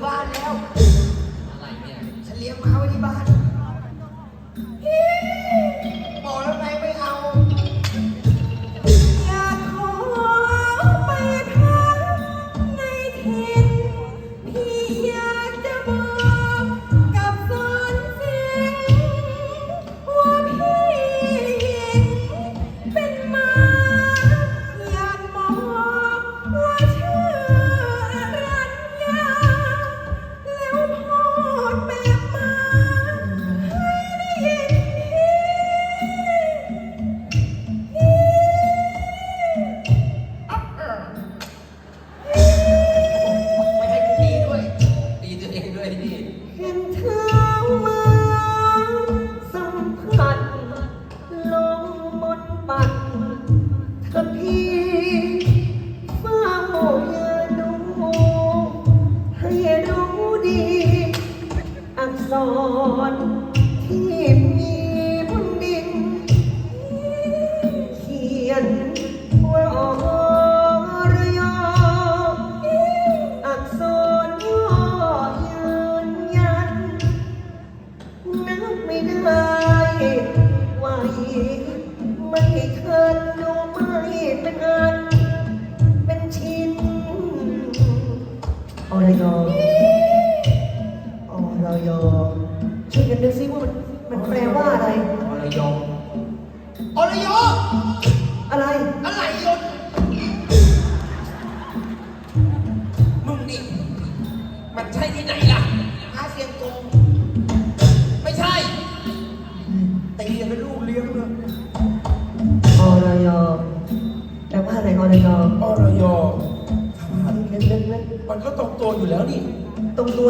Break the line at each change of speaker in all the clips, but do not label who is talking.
Valeu. ี อั
ก
ษรที่มี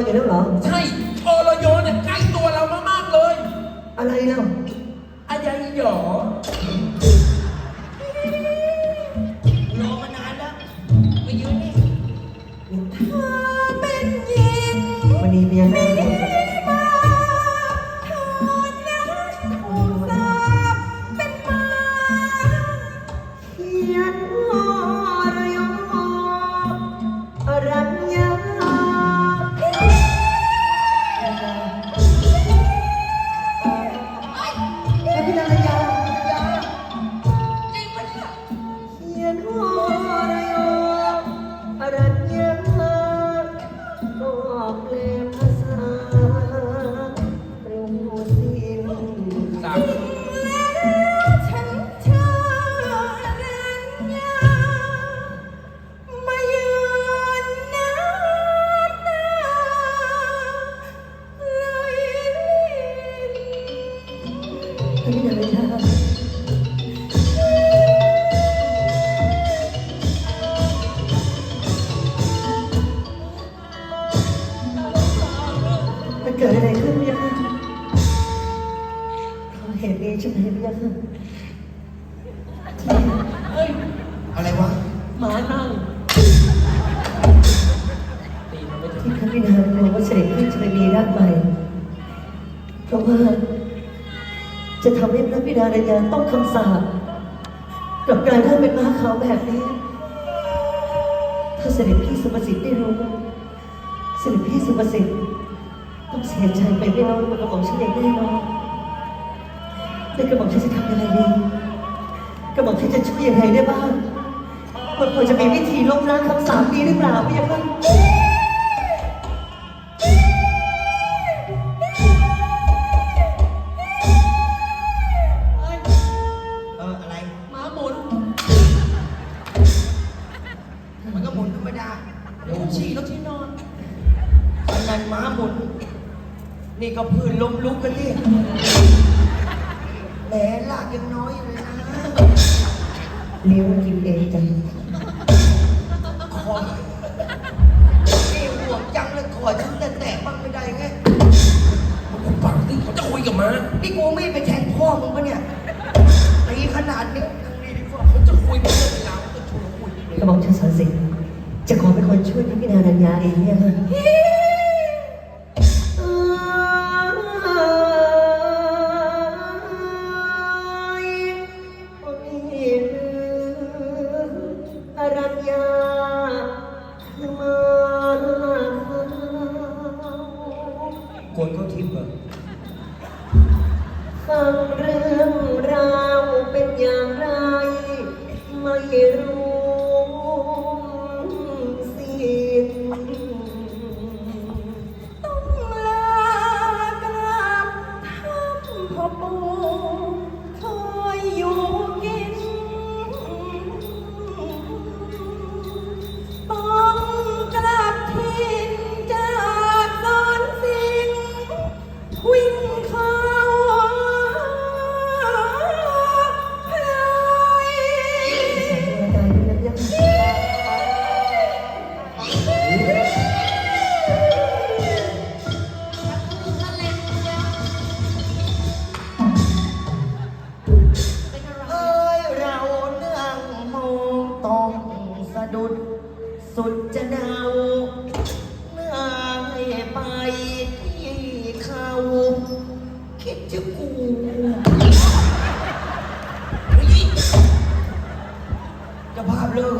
อยู่แล้ว
เห
รอ
ใช่อรยเนี่ยใกล้ตัวเรามากๆเลย
อะไรเนาะ
อะ
ไา
ห
ยอ
ที่มั
นเกิ
ดอะไรขึ้นเนี่ยคะเหตุนี้ใช่ไหมเนี่ยคะ
อะไรวะ
หมานั่ง
ที่ข้าพินามกลัวว่าเสด็จพี่จะไปมีรักใหม่เพราะว่า ดารยาต้องคำสาปกับกายร่างเป็นม้าขาวแบบนี้ ถ้าเสด็จพี่สุภสิทธิ์ได้รู้ เสด็จพี่สุภสิทธิ์ต้องเสียใจไปไม่น้อยกว่ากระบม่อมฉันอย่งแน่นอนแต่กระบม่อมฉันจะทำยังไงดี กระบม่อมฉันจะช่วยยังไงได้บ้างมันพอจะมีวิธีลบล้างคำสาปนี้หรือเปล่าพี่ยังไง
ล้
มลุกกันที่แหมลากยังน้อยอยู่เลยนะ
เลี้ยงกินเองจัง
ขอนี่ห่วงจังเลยขอฉันแต่แตะบ้างไม่ได้ไง
ผมฟังดิเขาจะคุยกับม้า
นี่กูไม่ไปแทงพ่อมึงปะเนี่ยตีขนาดนี้ยังดีดีกว่า
เขาจะคุยเป็นเรื่องเป็นราวเขาจะชวนคุย
กระหม่อมฉันสอนสิงห์จะขอเป็นคนช่วยพระพินารัญญาเองเนี่ย ฟังเรื่องราวเป็นอย่างไร ไม่รู้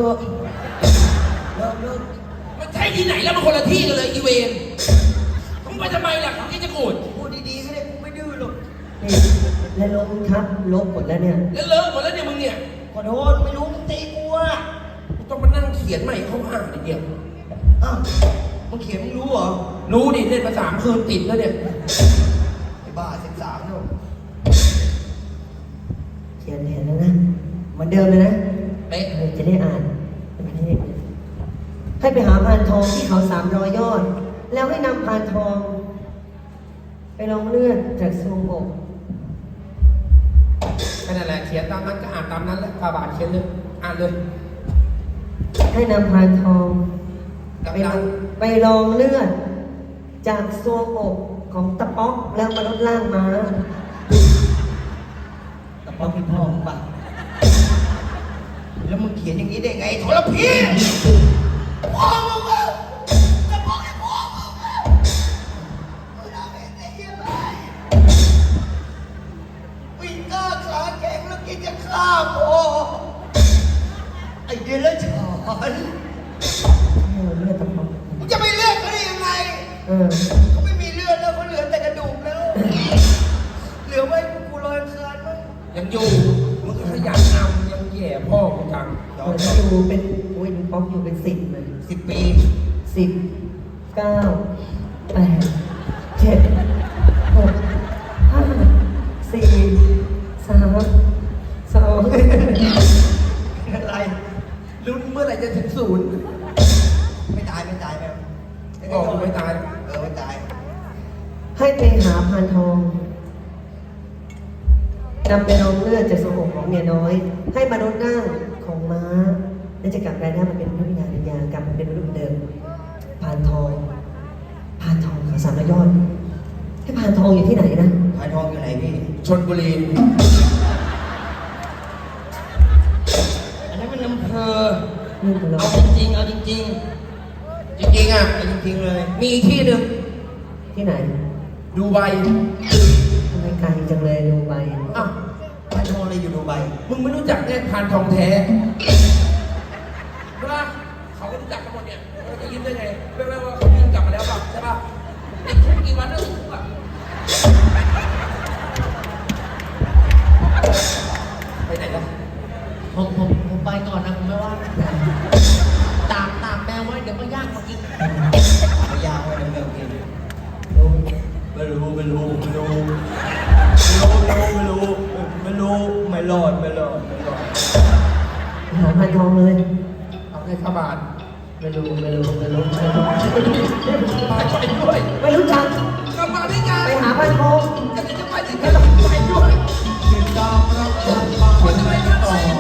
ลิกเถอะ
เลิกเลิก
มันใช่ที่ไหนแล้วมันคนละที่กันเลยอีเวนมึงไปทำไมล่ะมึงจะโกรธ
พูดดีๆก็ได้กูไม่ดื้อหรอก
นี่แล้วลบทับลบหมดแล้วเนี่ย
แล้วเลอะหมดแล้วเนี่ยมึงเนี่ย
ขอโทษไม่รู้มึงตีกูอะ
กูต้องมานั่งเขียนใหม่เขาอ่านอีกเดียว
อ้าวมึงเขียนมึงรู้เหรอ
รู้ดิเล่นมาสามคืนติดแล้วเนี่ย
ไอ้บ้าสิบสามเนาะ
เขียนแผนแล้วนะเหมือนเดิมเลยนะ
เป๊ะ
เออจะได้อ่านให้ให้ ไปหาพานทองที่เขาสามรอยยอด แล้วให้นำพานทอง ไปลองเลือดจากทรวงอก
แค่นั้นแหละเขียนตามนั้นก็อ่านตามนั้นแหละฟาบาทเขียนเลยอ่านเลย
ให้นำพานทอง
กับ
ไป
ดัน
ไปลองเลือด จากทรวงอกของตะป๊อกแล้วมาลดล่างมา
แต่พ่อพี่พ่อมึงป่ะแล้วมึงเขียนอย่างนี้ได้ไงทรพี พ่อมึงอะจะบอกให้พ่อมึงอะมึงทำเองได้ยังไงวิ่งกล้าขาแข็งแล้วกินจะฆ่าพ่อไอ้เดรัจฉาน
ให้เลือดตะป๊อก
มึงจะไปเลือกเขาได้ยังไง
เออ
เขาไม่มีเลือดแล้วเขาเหลือแต่กระดูกแล้ว เหลือไว้กูลอยคานมั้ง
ยังอยู่มึงขยันนำยังแย่พ่อกูจัง
เหมือนอยู่เป็นอุ้ยป๊อกอยู่เป็นสิบเลย
สิบปี
สิบเก้าแปดเจ็ดหกห้าสี่สามสอง
อะไร
ลุ้นเมื่อไหร่จะถึงศูนย์
ไม่ตายไม่ตายแบบ
บอกกูไม่ตาย
เออไม่ตาย
ให้ไปหาพานทองนำไปรองเลือดจากสมองของเมียน้อย ให้มนุษย์ร่างของม้า และจะกลับกลายร่างมาเป็นพระวิญญา กลับมาเป็นมนุษย์เหมือนเดิมพานทองพานทองเขาสามร้อยยอดให้พานทองอยู่ที่ไหนนะ
พายทองอยู่ไหนพี่
ชนบุรี
อันนั้นมันอำเภอ
เรื่องของเรา
เอาจริงๆเอาจริง
จริงๆอะ
ๆเอาจริงๆเลย
มีอีกที่หนึ่ง
ที่ไหน
ดูใบ
ทำไมไกลจังเลยดูไป
อ้าว
พายทองอะไร
อยู่ดูไบ
มึงไม่รู้จักเนี่ยพานทองแท้ ยเราจะยิ้มได้ไงไม่ไม่ว่าเขายิ้มกลับมาแล้วป่ะใช่ปะติดคุกกี่วันแล้วติดคุกอะไปไหนล่ะ
ผมผมผมไปก่อนนะผมไม่ว่าตากตากแมวไว้เดี๋ยวก็ย่างมากิน
เอายาวเลยเร็วกิน
ไม่รู้ไม่รู้ไม่รู้ไม่รู้ไม่รู้ไม่รู้ไม่รอดไม่รอดไม่รอด
หาพันทองเลย
เอาให้ขบาท
ไม่รู้ไม่รู้ไม่รู้ไม่รู้
ไปด้วย
ไม่
รู้จัก
กลับมาได้ไงไปหา
ไปโค
จะไปจะไปจะไไงไปด้วยเป
็นดาวประจำ
ฟ้า
ไปด้วย